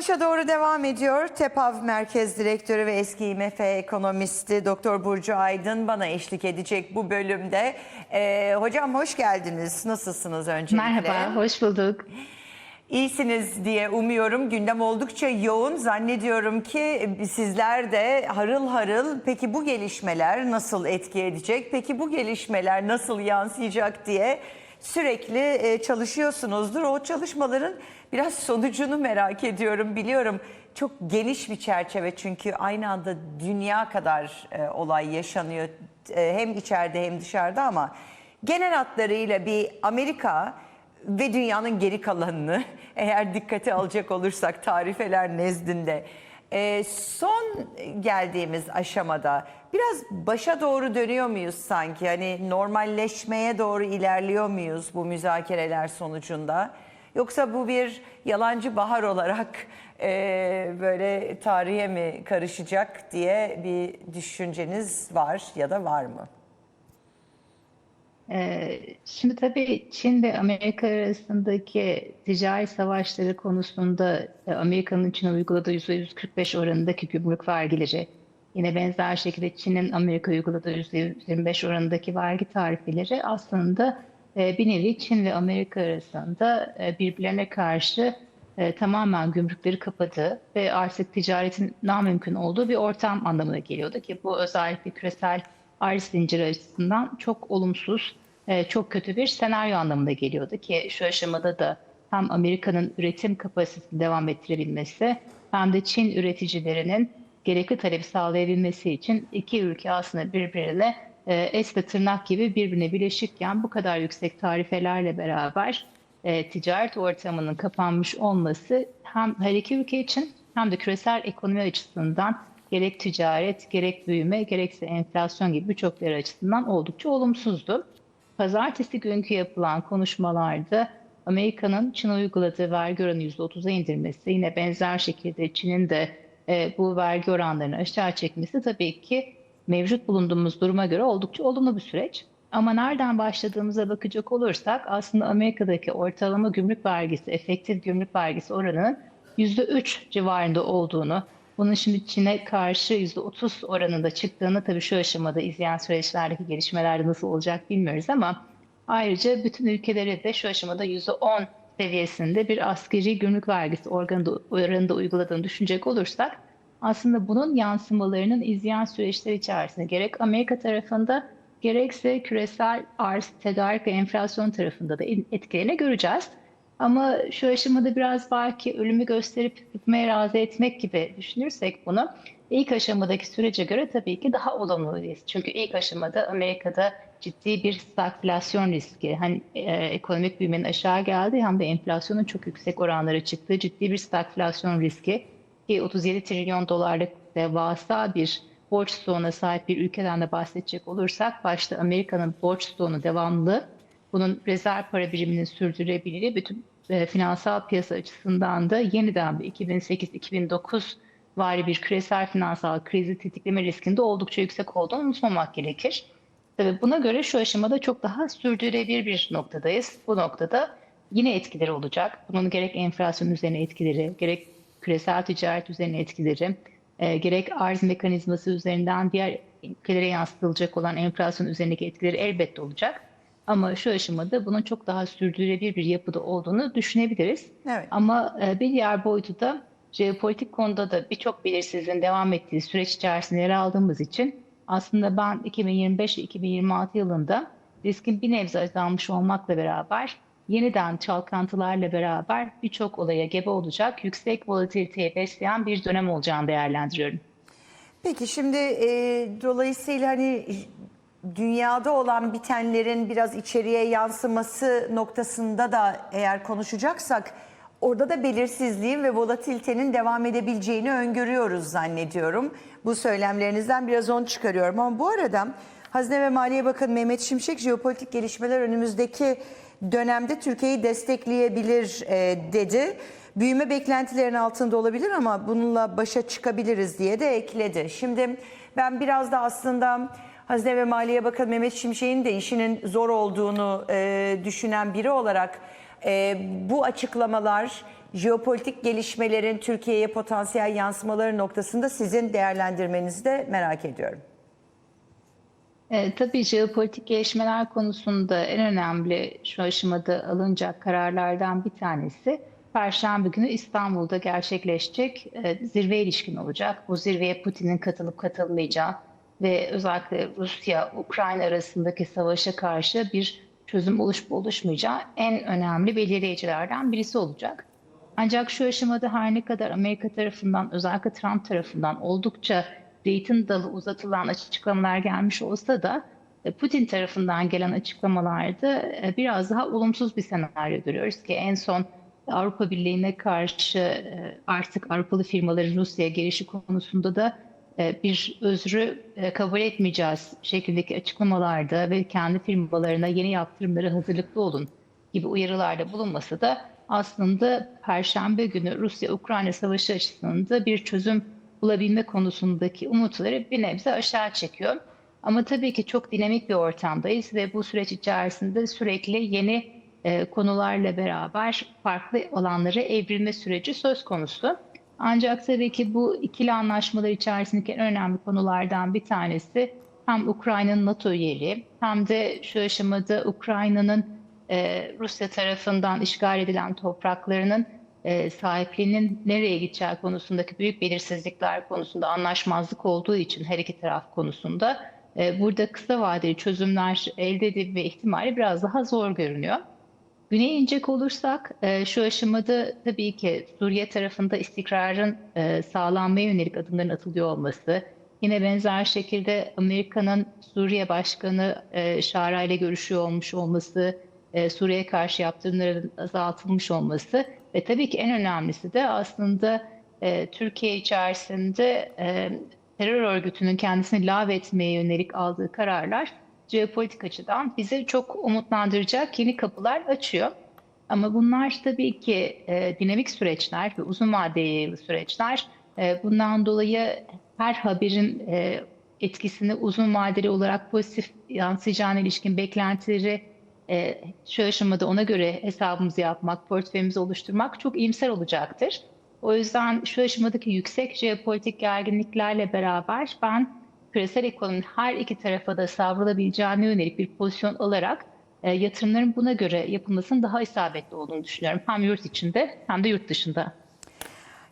Kapanışa doğru devam ediyor. TEPAV Merkez Direktörü ve eski IMF ekonomisti Doktor Burcu Aydın bana eşlik edecek bu bölümde. Ee, hocam hoş geldiniz. Nasılsınız öncelikle? Merhaba, hoş bulduk. İyisiniz diye umuyorum. Gündem oldukça yoğun. Zannediyorum ki sizler de harıl harıl peki bu gelişmeler nasıl etki edecek? Peki bu gelişmeler nasıl yansıyacak diye sürekli e, çalışıyorsunuzdur. O çalışmaların biraz sonucunu merak ediyorum. Biliyorum çok geniş bir çerçeve çünkü aynı anda dünya kadar e, olay yaşanıyor. E, hem içeride hem dışarıda ama genel hatlarıyla bir Amerika ve dünyanın geri kalanını eğer dikkate alacak olursak tarifeler nezdinde e, son geldiğimiz aşamada biraz başa doğru dönüyor muyuz sanki? Hani normalleşmeye doğru ilerliyor muyuz bu müzakereler sonucunda? Yoksa bu bir yalancı bahar olarak e, böyle tarihe mi karışacak diye bir düşünceniz var ya da var mı? Ee, Şimdi tabii Çin ve Amerika arasındaki ticari savaşları konusunda e, Amerika'nın Çin'e uyguladığı %145 oranındaki gümrük vergileri, yine benzer şekilde Çin'in Amerika uyguladığı %125 oranındaki vergi tarifeleri aslında e, bir nevi Çin ve Amerika arasında e, birbirlerine karşı tamamen gümrükleri kapadığı ve artık ticaretin namümkün olduğu bir ortam anlamına geliyordu ki bu özellikle küresel arz zinciri açısından çok olumsuz, e, çok kötü bir senaryo anlamına geliyordu ki şu aşamada da hem Amerika'nın üretim kapasitesini devam ettirebilmesi hem de Çin üreticilerinin gerekli talebi sağlayabilmesi için iki ülke aslında birbiriyle e, es ve tırnak gibi birbirine bileşikken bu kadar yüksek tarifelerle beraber e, ticaret ortamının kapanmış olması hem her iki ülke için hem de küresel ekonomi açısından gerek ticaret, gerek büyüme, gerekse enflasyon gibi birçok yer açısından oldukça olumsuzdu. Pazartesi günkü yapılan konuşmalarda Amerika'nın Çin'e uyguladığı vergi oranı %30'a indirmesi, yine benzer şekilde Çin'in de e, bu vergi oranlarını aşağı çekmesi tabii ki mevcut bulunduğumuz duruma göre oldukça olumlu bir süreç. Ama nereden başladığımıza bakacak olursak aslında Amerika'daki ortalama gümrük vergisi, efektif gümrük vergisi oranının %3 civarında olduğunu, bunun şimdi Çin'e karşı %30 oranında çıktığını tabii şu aşamada izleyen süreçlerdeki gelişmelerde nasıl olacak bilmiyoruz ama ayrıca bütün ülkelere de şu aşamada %10 seviyesinde bir askeri gümrük vergisi oranında, oranında uyguladığını düşünecek olursak aslında bunun yansımalarının izleyen süreçler içerisinde gerek Amerika tarafında gerekse küresel arz, tedarik ve enflasyon tarafında da etkilerini göreceğiz. Ama şu aşamada biraz belki ölümü gösterip tutmaya razı etmek gibi düşünürsek bunu ilk aşamadaki sürece göre tabii ki daha olumluyuz. Çünkü ilk aşamada Amerika'da ciddi bir stagflasyon riski, hani e, ekonomik büyümenin aşağı geldiği hem de enflasyonun çok yüksek oranlara çıktığı ciddi bir stagflasyon riski ki 37 trilyon dolarlık devasa bir borç stoğuna sahip bir ülkeden de bahsedecek olursak başta Amerika'nın borç stoğunu devamlı bunun rezerv para biriminin sürdürülebilirliği bütün e, finansal piyasa açısından da yeniden bir 2008-2009 vari bir küresel finansal krizi tetikleme riskinde oldukça yüksek olduğunu unutmamak gerekir. Tabii buna göre şu aşamada çok daha sürdürülebilir bir noktadayız. Bu noktada yine etkileri olacak. Bunun gerek enflasyon üzerine etkileri, gerek küresel ticaret üzerine etkileri, e, gerek arz mekanizması üzerinden diğer ülkelere yansıtılacak olan enflasyon üzerindeki etkileri elbette olacak. Ama şu aşamada bunun çok daha sürdürülebilir bir yapıda olduğunu düşünebiliriz. Evet. Ama e, bir diğer boyutu da jeopolitik konuda da birçok belirsizliğin devam ettiği süreç içerisinde yer aldığımız için aslında ben 2025 ve 2026 yılında riskin bir nebze azalmış olmakla beraber yeniden çalkantılarla beraber birçok olaya gebe olacak, yüksek volatiliteyi besleyen bir dönem olacağını değerlendiriyorum. Peki şimdi e, dolayısıyla hani dünyada olan bitenlerin biraz içeriye yansıması noktasında da eğer konuşacaksak orada da belirsizliğin ve volatilitenin devam edebileceğini öngörüyoruz zannediyorum. Bu söylemlerinizden biraz onu çıkarıyorum ama bu arada Hazine ve Maliye Bakanı Mehmet Şimşek jeopolitik gelişmeler önümüzdeki dönemde Türkiye'yi destekleyebilir e, dedi. Büyüme beklentilerin altında olabilir ama bununla başa çıkabiliriz diye de ekledi. Şimdi ben biraz da aslında Hazine ve Maliye Bakanı Mehmet Şimşek'in de işinin zor olduğunu e, düşünen biri olarak e, bu açıklamalar jeopolitik gelişmelerin Türkiye'ye potansiyel yansımaları noktasında sizin değerlendirmenizi de merak ediyorum. E, tabii jeopolitik gelişmeler konusunda en önemli şu aşamada alınacak kararlardan bir tanesi Perşembe günü İstanbul'da gerçekleşecek e, zirve ilişkin olacak. Bu zirveye Putin'in katılıp katılmayacağı ve özellikle Rusya-Ukrayna arasındaki savaşa karşı bir çözüm oluş oluşmayacağı en önemli belirleyicilerden birisi olacak. Ancak şu aşamada her ne kadar Amerika tarafından özellikle Trump tarafından oldukça zeytin dalı uzatılan açıklamalar gelmiş olsa da e, Putin tarafından gelen açıklamalarda e, biraz daha olumsuz bir senaryo görüyoruz ki en son Avrupa Birliği'ne karşı e, artık Avrupalı firmaların Rusya'ya girişi konusunda da bir özrü kabul etmeyeceğiz şeklindeki açıklamalarda ve kendi firmalarına yeni yaptırımları hazırlıklı olun gibi uyarılarda bulunması da aslında Perşembe günü Rusya-Ukrayna savaşı açısından bir çözüm bulabilme konusundaki umutları bir nebze aşağı çekiyor. Ama tabii ki çok dinamik bir ortamdayız ve bu süreç içerisinde sürekli yeni e, konularla beraber farklı alanlara evrilme süreci söz konusu. Ancak tabii ki bu ikili anlaşmalar içerisindeki en önemli konulardan bir tanesi hem Ukrayna'nın NATO üyeliği hem de şu aşamada Ukrayna'nın e, Rusya tarafından işgal edilen topraklarının e, sahipliğinin nereye gideceği konusundaki büyük belirsizlikler konusunda anlaşmazlık olduğu için her iki taraf konusunda e, burada kısa vadeli çözümler elde edilme ihtimali biraz daha zor görünüyor. Güneye inecek olursak e, şu aşamada tabii ki Suriye tarafında istikrarın e, sağlanmaya yönelik adımların atılıyor olması, yine benzer şekilde Amerika'nın Suriye Başkanı e, Şara ile görüşüyor olmuş olması, e, Suriye'ye karşı yaptırımların azaltılmış olması ve tabii ki en önemlisi de aslında e, Türkiye içerisinde e, terör örgütünün kendisini lağvetmeye yönelik aldığı kararlar jeopolitik açıdan bizi çok umutlandıracak yeni kapılar açıyor. Ama bunlar tabii ki e, dinamik süreçler ve uzun yayılı süreçler. E, bundan dolayı her haberin e, etkisini uzun vadeli olarak pozitif yansıyacağına ilişkin beklentileri e, şu aşamada ona göre hesabımızı yapmak, portföyümüzü oluşturmak çok iyimser olacaktır. O yüzden şu aşamadaki yüksek jeopolitik gerginliklerle beraber ben küresel ekonominin her iki tarafa da savrulabileceğine yönelik bir pozisyon alarak e, yatırımların buna göre yapılmasının daha isabetli olduğunu düşünüyorum. Hem yurt içinde hem de yurt dışında.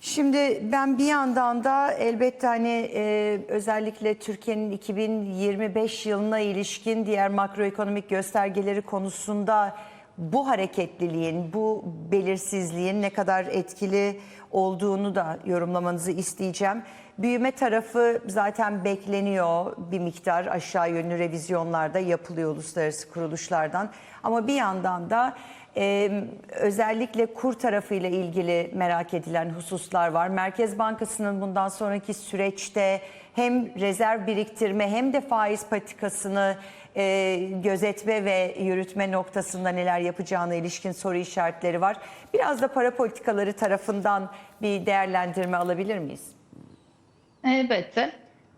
Şimdi ben bir yandan da elbette hani e, özellikle Türkiye'nin 2025 yılına ilişkin diğer makroekonomik göstergeleri konusunda bu hareketliliğin, bu belirsizliğin ne kadar etkili olduğunu da yorumlamanızı isteyeceğim. Büyüme tarafı zaten bekleniyor bir miktar aşağı yönlü revizyonlarda yapılıyor uluslararası kuruluşlardan. Ama bir yandan da ee, özellikle kur tarafıyla ilgili merak edilen hususlar var. Merkez Bankası'nın bundan sonraki süreçte hem rezerv biriktirme hem de faiz patikasını e, gözetme ve yürütme noktasında neler yapacağına ilişkin soru işaretleri var. Biraz da para politikaları tarafından bir değerlendirme alabilir miyiz? Elbette.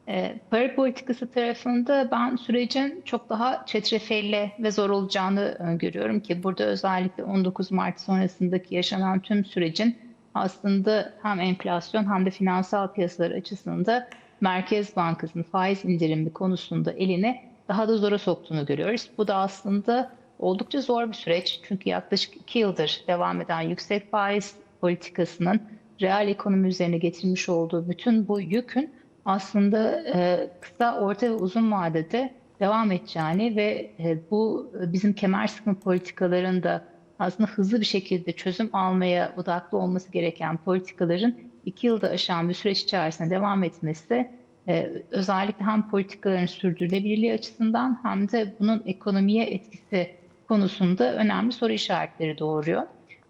E, para politikası tarafında ben sürecin çok daha çetrefilli ve zor olacağını öngörüyorum ki burada özellikle 19 Mart sonrasındaki yaşanan tüm sürecin aslında hem enflasyon hem de finansal piyasalar açısından Merkez Bankası'nın faiz indirimi konusunda eline daha da zora soktuğunu görüyoruz. Bu da aslında oldukça zor bir süreç. Çünkü yaklaşık iki yıldır devam eden yüksek faiz politikasının reel ekonomi üzerine getirmiş olduğu bütün bu yükün aslında e, kısa, orta ve uzun vadede devam edeceğini ve e, bu bizim kemer sıkma politikalarında aslında hızlı bir şekilde çözüm almaya odaklı olması gereken politikaların iki yılda aşan bir süreç içerisinde devam etmesi e, özellikle hem politikaların sürdürülebilirliği açısından hem de bunun ekonomiye etkisi konusunda önemli soru işaretleri doğuruyor.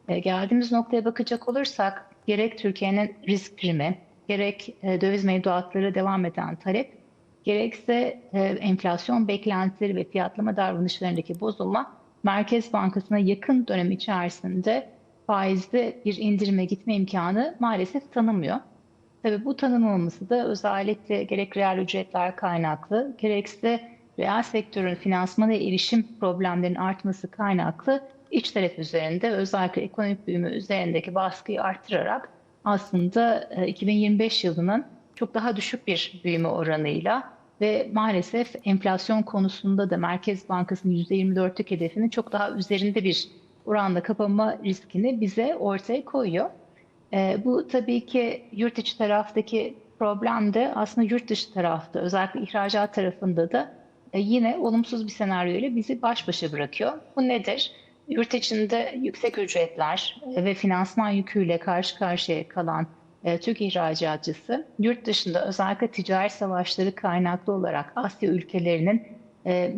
E, geldiğimiz noktaya bakacak olursak gerek Türkiye'nin risk primi, gerek e, döviz mevduatları devam eden talep, gerekse enflasyon beklentileri ve fiyatlama davranışlarındaki bozulma Merkez Bankası'na yakın dönem içerisinde faizde bir indirime gitme imkanı maalesef tanımıyor. Tabii bu tanımlaması da özellikle gerek reel ücretler kaynaklı, gerekse reel sektörün finansmana erişim problemlerinin artması kaynaklı iç talep üzerinde özellikle ekonomik büyüme üzerindeki baskıyı arttırarak aslında e, 2025 yılının çok daha düşük bir büyüme oranıyla ve maalesef enflasyon konusunda da Merkez Bankası'nın %24'lük hedefinin çok daha üzerinde bir oranda kapanma riskini bize ortaya koyuyor. E, bu tabii ki yurt içi taraftaki problem de aslında yurt dışı tarafta özellikle ihracat tarafında da e, yine olumsuz bir senaryo ile bizi baş başa bırakıyor. Bu nedir? Yurt içinde yüksek ücretler e, ve finansman yüküyle karşı karşıya kalan e, Türk ihracatçısı yurt dışında özellikle ticaret savaşları kaynaklı olarak Asya ülkelerinin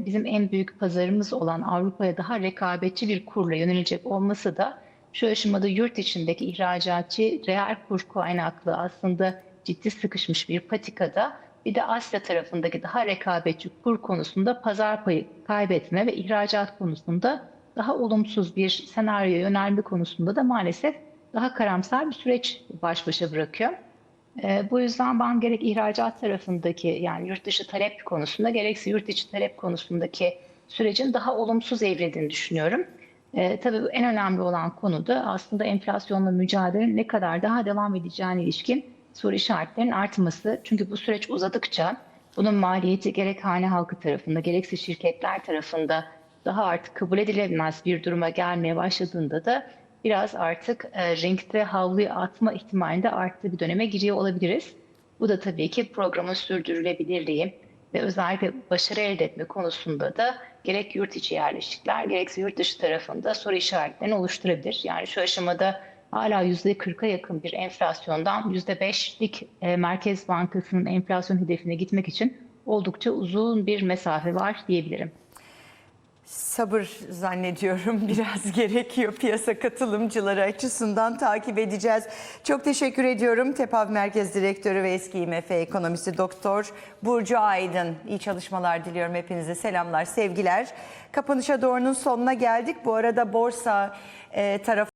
bizim en büyük pazarımız olan Avrupa'ya daha rekabetçi bir kurla yönelecek olması da şu aşamada yurt içindeki ihracatçı reel kur kaynaklı aslında ciddi sıkışmış bir patikada bir de Asya tarafındaki daha rekabetçi kur konusunda pazar payı kaybetme ve ihracat konusunda daha olumsuz bir senaryoya yönelme konusunda da maalesef daha karamsar bir süreç baş başa bırakıyor. Ee, bu yüzden ben gerek ihracat tarafındaki yani yurt dışı talep konusunda gerekse yurt içi talep konusundaki sürecin daha olumsuz evrildiğini düşünüyorum. Ee, tabii en önemli olan konu da aslında enflasyonla mücadelenin ne kadar daha devam edeceğine ilişkin soru işaretlerinin artması. Çünkü bu süreç uzadıkça bunun maliyeti gerek hane halkı tarafında gerekse şirketler tarafında daha artık kabul edilemez bir duruma gelmeye başladığında da biraz artık e, renkte havluyu atma ihtimalinde arttığı bir döneme giriyor olabiliriz. Bu da tabii ki programın sürdürülebilirliği ve özellikle başarı elde etme konusunda da gerek yurt içi yerleşikler gerekse yurt dışı tarafında soru işaretlerini oluşturabilir. Yani şu aşamada hala %40'a yakın bir enflasyondan %5'lik e, Merkez Bankası'nın enflasyon hedefine gitmek için oldukça uzun bir mesafe var diyebilirim. Sabır zannediyorum biraz gerekiyor piyasa katılımcıları açısından takip edeceğiz. Çok teşekkür ediyorum. TEPAV Merkez Direktörü ve eski IMF ekonomisti Doktor Burcu Aydın. İyi çalışmalar diliyorum hepinize. Selamlar, sevgiler. Kapanışa doğrunun sonuna geldik. Bu arada borsa e, tarafı